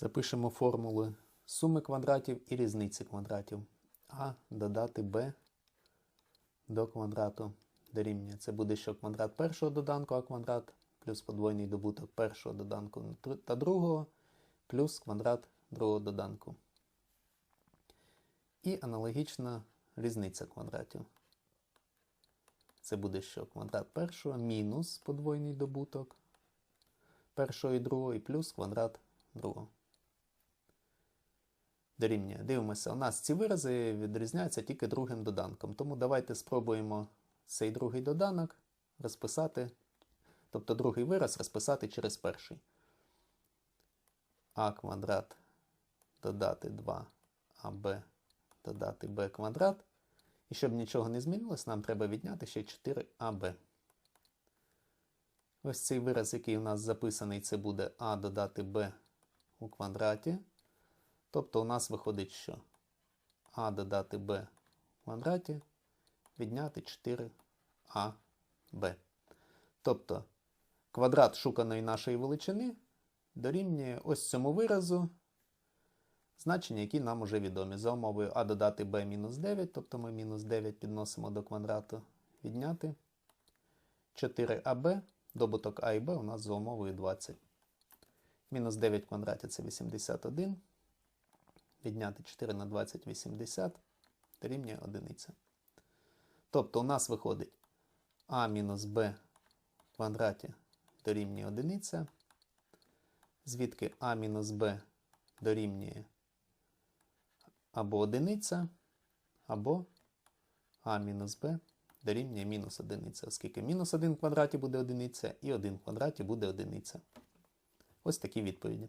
Запишемо формули суми квадратів і різниці квадратів. А додати b до квадрату дорівнює. Це буде що квадрат першого доданку а квадрат плюс подвойний добуток першого доданку та другого плюс квадрат другого доданку. І аналогічна різниця квадратів. Це буде що квадрат першого мінус подвойний добуток першого і другого і плюс квадрат другого. Дорівнює. Дивимося, у нас ці вирази відрізняються тільки другим доданком. Тому давайте спробуємо цей другий доданок розписати, тобто другий вираз розписати через перший. А квадрат додати 2аб додати b квадрат. І щоб нічого не змінилось, нам треба відняти ще 4аб. Ось цей вираз, який у нас записаний, це буде а додати b у квадраті. Тобто у нас виходить, що а додати b в квадраті відняти 4аб. Тобто квадрат шуканої нашої величини дорівнює ось цьому виразу значення, які нам уже відомі. За умовою а додати b мінус 9, тобто ми мінус 9 підносимо до квадрату, відняти 4аб, добуток а і b у нас за умовою 20. Мінус 9 в квадраті це 81. Відняти 4 на 20 80 дорівнює 1. Тобто у нас виходить а мінус b в квадраті дорівнює 1, звідки а мінус b дорівнює або 1, або а мінус b дорівнює мінус 1, оскільки мінус 1 в квадраті буде 1 і 1 в квадраті буде 1. Ось такі відповіді.